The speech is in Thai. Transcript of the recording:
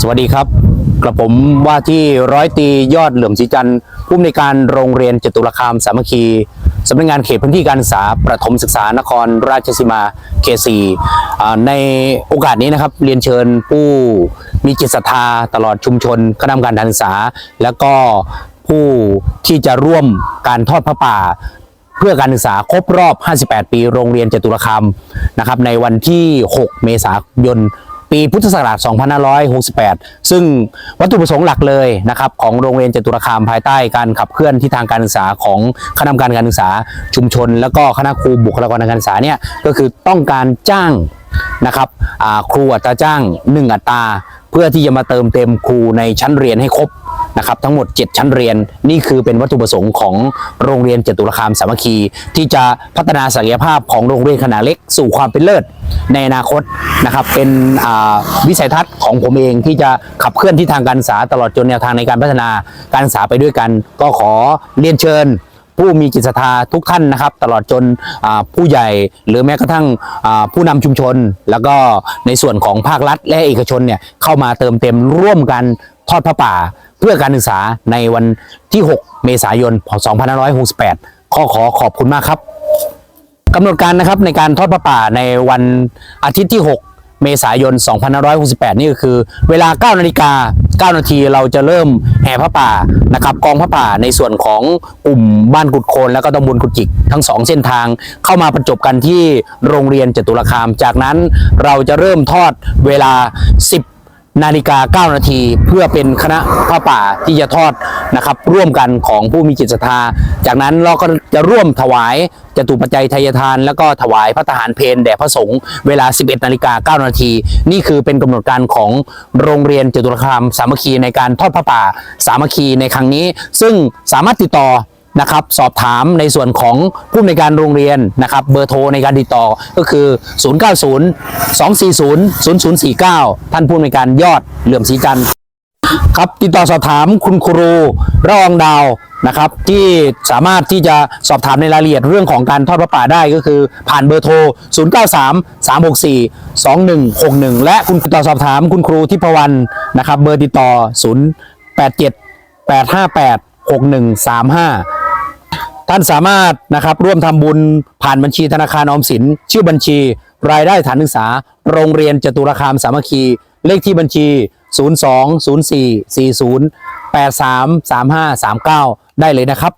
สวัสดีครับ กระผมว่าที่ร้อยตียอดเหลื่อมศรีจันทร์ผู้อำนวยการโรงเรียนจตุรคามสามัคคีสำนักงานเขตพื้นที่การศึกษาประถมศึกษานครราชสีมาเขตสี่ในโอกาสนี้นะครับเรียนเชิญผู้มีจิตศรัทธาตลอดชุมชนคณะกรรมการการศึกษา แล้วก็ผู้ที่จะร่วมการทอดพระป่าเพื่อการศึกษาครบรอบ 58 ปี โรงเรียนจตุรคามนะครับในวันที่ 6 เมษายน ปีพุทธศักราช 2568 ซึ่งวัตถุประสงค์หลักเลยนะครับของโรงเรียนจตุรคามภายใต้การขับเคลื่อนที่ทางการศึกษาของคณะกรรมการการศึกษาชุมชน และก็คณะครูบุคลากรทางการศึกษาเนี่ยก็คือต้องการจ้างนะครับครูอัตราจ้าง 1 อัตราเพื่อที่จะมาเติมเต็มครูในชั้นเรียนให้ครบ นะครับทั้งหมด 7 ชั้นเรียนนี่คือเป็นวัตถุประสงค์ของโรงเรียนจตุรคามสามัคคี ที่จะพัฒนาศักยภาพของโรงเรียนขนาดเล็กสู่ความเป็นเลิศในอนาคตนะครับเป็นวิสัยทัศน์ของผมเองที่จะขับเคลื่อนที่ทางการศึกษาตลอดจนแนวทางในการพัฒนาการศึกษาไปด้วยกัน ก็ขอเรียนเชิญผู้มีจิตศรัทธาทุกท่านนะครับ ตลอดจนผู้ใหญ่หรือแม้กระทั่งผู้นำชุมชน แล้วก็ในส่วนของภาครัฐและเอกชนเนี่ยเข้ามาเติมเต็มร่วมกันทอดพระป่า เพื่อการศึกษาในวันที่ 6 เมษายน2568 ข้อขอขอบคุณมากครับกำหนดการนะครับในการทอดพระป่าในวันอาทิตย์ที่ 6 เมษายน 2568 นี่ก็คือ เวลา 9 นาฬิกา 9 นาทีเราจะเริ่มแห่พระป่านะครับกองพระป่าในส่วนของกลุ่มบ้านกุดโคนแล้วก็ตำบลกุดจิกทั้งสองเส้นทางเข้ามาประจบกันที่โรงเรียนจตุรคาม จากนั้นเราจะเริ่มทอดเวลา 10 นาฬิกา 9 นาที เพื่อเป็นคณะพระป่าที่จะทอดนะครับ ร่วมกันของผู้มีจิตศรัทธา จากนั้นเราก็จะร่วมถวายจตุปัจจัยทายทาน แล้วก็ถวายพระทหารเพลแด่พระสงฆ์เวลา 11 นาฬิกา 9 นาที นี่คือเป็นกำหนดการของโรงเรียนจตุรคามสามัคคีในการทอดพระป่า สามัคคีในครั้งนี้ ซึ่งสามารถติดต่อ นะครับสอบถามในส่วนของผู้ในการโรงเรียนนะครับเบอร์โทรในการติดต่อก็คือ 090 240 0049 ท่านผู้ในการยอดเหลื่อมศรีจันทร์ครับติดต่อสอบถามคุณครูระอองดาวนะครับที่สามารถที่จะสอบถามในรายละเอียดเรื่องของการทอดพระป่าได้ก็คือผ่านเบอร์โทร 093 364 2161 และคุณติดต่อสอบถามคุณครูทิพวรรณนะครับเบอร์ติดต่อ 087 858 6135 ท่านสามารถนะครับร่วมทำบุญผ่านบัญชีธนาคารออมสิน ชื่อบัญชี รายได้ฐานศึกษา โรงเรียนจตุรคามสามัคคี เลขที่บัญชี 02 04 40 83 35 39 ได้เลยนะครับ